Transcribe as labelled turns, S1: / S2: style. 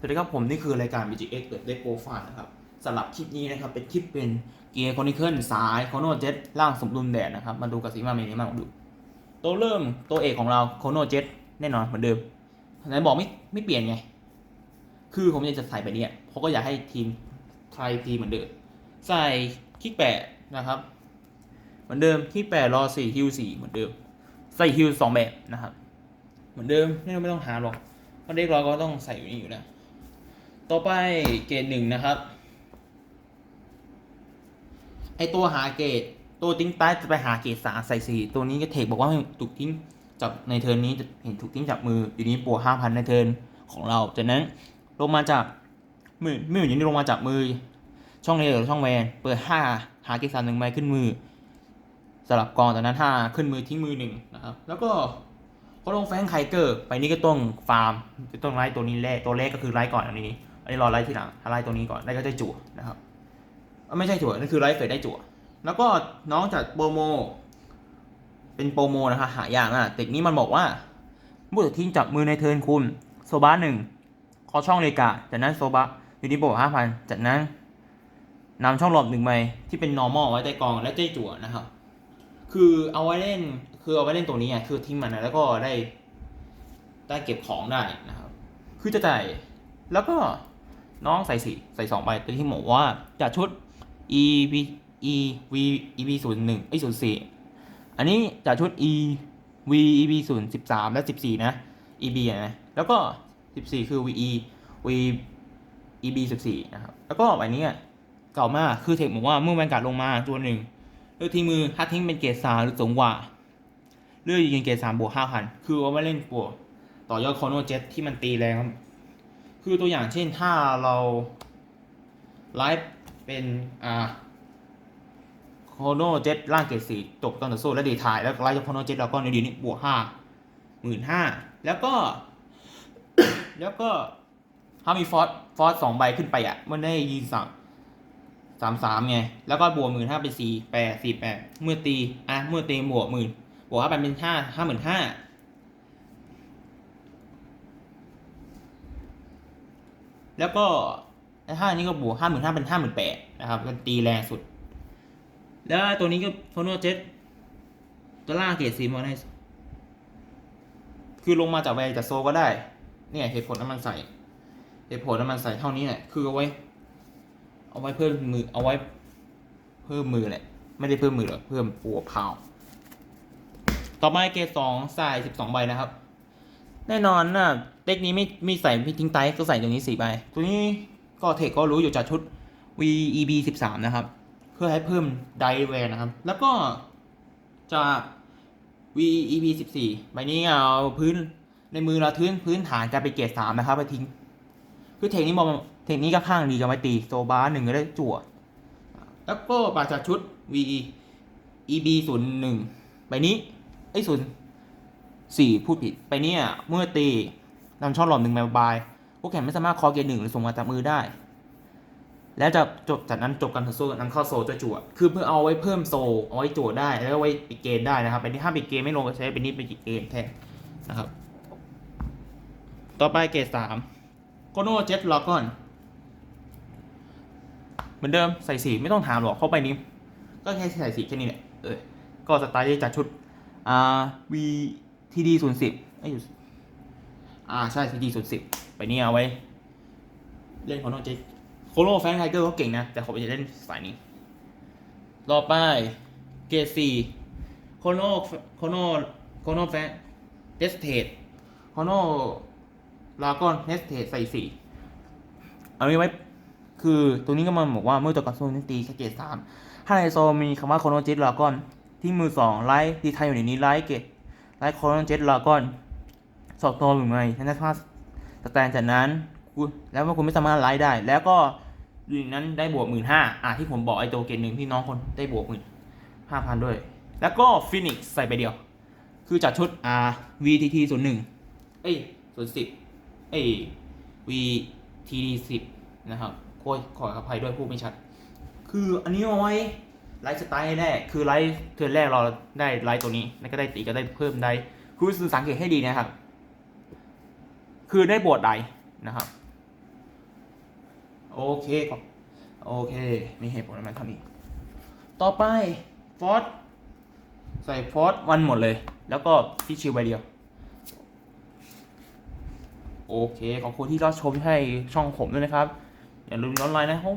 S1: สวัสดีครับผมนี่คือรายการ BGX เปิดได้โปรไฟล์นะครับสำหรับคลิปนี้นะครับเป็นคลิปเป็นเกียร์คอนิเคิลสายโคโนเจ็ตล่างสมดุลแดดนะครับมาดูกับสีมาเมนี้มาดูตัวเริ่มตัวเอกของเราโคโนเจ็ตแน่นอนเหมือนเดิมไหนบอกไม่ไม่เปลี่ยนไง คือผมอยากจะใส่แบบนี้เพราะก็อยากให้ทีมไทยทีเหมือนเดิมใส่คลิกแปะนะครับเหมือนเดิมคลิกแปะรอสี่ฮิวสี่เหมือนเดิม ใส่ฮิวสองแบบนะครับ เหมือนเดิมไม่ต้องไม่ต้องหาหรอกเพราะเด็กเราก็ต้องใส่อยู่นี่อยู่แล้ว ต่อไปเกรดหนึ่งนะครับ ไอตัวหาเกรดตัวทิ้งใต้จะไปหาเกรดสามใส่สี่ตัวนี้ก็เทคบอกว่าถูกทิ้งจากในเทิร์นนี้จะเห็นถูกทิ้งจากมืออยู่นี้ปัวห้าพันในเทิร์นของเราจากนั้นลงมาจากมือไม่เหมือนอย่างนี้ลงมาจากมือ ช่องเลหรือช่องแวนเปิดห้าหาเกรดสามหนึ่งใบขึ้นมือสลับกองจากนั้นห้าขึ้นมือทิ้งมือหนึ่งนะครับ แล้วก็พอลงแฟงไคเกอร์ ไปนี่ก็ต้องฟาร์มจะต้องไล่ตัวนี้แรกตัวแรกก็คือไล่ก่อนอันนี้ อันนี้รอไล่ทีหลังถ้าไล่ตัวนี้ก่อนไล่ก็ได้จั่วนะครับไม่ใช่จั่วนั่นคือไล่เฟดได้จั่วแล้วก็น้องจากโปรโม เป็นโปรโมนะคะหายากอะเด็กนี้มันบอกว่าเมื่อทิ้งจับมือในเทิร์นคุณโซบาหนึ่งขอช่องเลกาจากนั้นโซบะอยู่ที่โบห้าพันจากนั้นนำช่องหลบหนึ่งใบที่เป็น normal ไว้ใต้กองและได้จั่วนะครับ คือเอาไว้เล่นคือเอาไว้เล่นตัวนี้อะคือทิ้งมันนะแล้วก็ได้ได้เก็บของได้นะครับ คือจะจ่ายแล้วก็ น้องใส่สี่ใส่สองใบตัวที่บอกว่าจากชุด e v e v e v ศูนย์หนึ่งไอ้ศูนย์สี่อันนี้จากชุด e v e v ศูนย์สิบสามและสิบสี่นะ e b นะแล้วก็สิบสี่คือ v e v e b สิบสี่นะครับ แล้วก็ใบนี้อะเก่ามากคือเทคบอกว่าเมื่อแวนการ์ดลงมาตัวหนึ่งเลือกทิ้งมือถ้าทิ้งเป็นเกรดสามหรือสูงกว่าเลือกยิงเกรดสามบวกห้าพันคือเอาไว้เล่นปวกต่อยอดคอนโนเจ็ตที่มันตีแรง คือตัวอย่างเช่นถ้าเราไลฟ์เป็นอ่าโคโนเจ็ตล่างเกรดสี่จบตอนต่อสู้และดีทายแล้วไลฟ์จากโคโนเจ็ตเราก็ในดีนี้บวกห้าหมื่นห้าแล้วก็ แล้วก็ถ้ามีฟอสฟอสสองใบขึ้นไปอะ มันได้ยิงสามสามสามไง แล้วก็บวกหมื่นห้าเป็นสี่แปดสี่แปดเมื่อตีอะเมื่อตีบวกหมื่นบวกห้าพันเป็นห้าห้าหมื่นห้า แล้วก็ห้านี้ก็บวกห้าหมื่นห้าเป็นห้าหมื่นแปดนะครับก็ตีแรงสุด แล้วตัวนี้ก็โฟโนเจ็ตตัวล่าเกรดสีมาได้คือลงมาจากแวร์จากโซก็ได้ เนี่ยเหตุผลน้ำมันใส่ เหตุผลน้ำมันใส่เท่านี้แหละคือเอาไว้ เอาไว้เพิ่มมือเอาไว้ เพิ่มมือแหละ ไม่ได้เพิ่มมือหรอกเพิ่มปัวพาว ต่อมาเกรดสองใส่สิบสองใบนะครับ แน่นอนนะเด็กนี้ไม่ไม่ใส่ไม่ทิ้งไตก็ใส่ตัวนี้สี่ใบตัวนี้ก็เทคก็รู้อยู่จากชุด VEB สิบสามนะครับ เพื่อให้เพิ่มไดแวนนะครับ แล้วก็จาก VEB สิบสี่ใบนี้เอาพื้นในมือเราพื้นพื้นฐานจะไปเกรดสามนะครับไปทิ้ง คือเทคนี้มองเทคนี้ก็ข้างดีจะไม่ตีโซบาร์หนึ่งก็ได้จั่ว แล้วก็ปาจากชุด VE EB ศูนย์หนึ่งใบนี้ไอ้ศูนย์ สี่พูดผิดไปเนี่ย เมื่อตีนำช่องหลอมหนึ่งมาบายพวกแข่งไม่สามารถคอเกณฑ์หนึ่งหรือส่งมาจากมือได้ แล้วจะจบจากนั้นจบการต่อสู้นำเข้าโซจะจั่วคือเพื่อเอาไว้เพิ่มโซเอาไว้จั่วได้แล้วก็ไว้ปิดเกณฑ์ได้นะครับเป็นที่ห้ามปิดเกณฑ์ไม่ลงก็ใช้เป็นนี้เป็นปิดเกณฑ์แทนนะครับ ต่อไปเกรดสามโคโนเจ็ตล็อกก่อนเหมือนเดิมใส่สีไม่ต้องถามหรอกเข้าไปนี้ ก็แค่ใส่สีแค่นี้แหละเออก็สไตล์จากชุดอ่า VTD ศูนย์สิบไอ้อยู่อ่าใช่ TD ศูนย์สิบไปนี่เอาไว้ เล่นของน้องเจโคโลแฟนไทเกอร์ก็เก่งนะ แต่เขาไปจะเล่นสายนี้ต่อไปเกรดสี่โคโนโคโนโคโนแฟนเดสเทดโคโนลากอนเดสเทดใส่สี่เอาไว้ คือตัวนี้ก็มันบอกว่าเมื่อตัวกับโซนตีแค่เกรดสามถ้าในโซมีคำว่าโคโนเจ็ตลากอนที่มือสองไลท์ดีไทยอยู่ในนี้ไลท์เกต ไลท์โคโนเจ็ตลากอนสอบตัวหรือไม่ฉันจะสามารถสแตนจากนั้นแล้วว่าคุณไม่สามารถไลท์ได้ แล้วก็ดูนั้นได้บวกหมื่นห้าอะที่ผมบอกไอ้ตัวเกตหนึ่งที่น้องคนได้บวกหมื่นห้าพันด้วย แล้วก็ฟินิกใส่ไปเดียว คือจากชุด R VTT ศูนย์หนึ่งเอ้ยศูนย์สิบเอ้ย VTD สิบนะครับโค้ยขออภัยด้วยพูดไม่ชัด คืออันนี้เอาไว้ ไลฟ์สไตล์แรกคือไลฟ์เทิร์นแรกเราได้ไลฟ์ตัวนี้แล้วก็ได้ตีก็ได้เพิ่มได้คือสังเกตให้ดีนะครับ คือได้บวชใดนะครับ โอเคครับโอเค มีเหตุผลประมาณเท่านี้ต่อไปฟอสใส่ฟอสวันหมดเลย แล้วก็ที่ชิวใบเดียว โอเค ขอบคุณที่รับชมให้ช่องผมด้วยนะครับ อย่าลืมย้อนไลน์นะครับ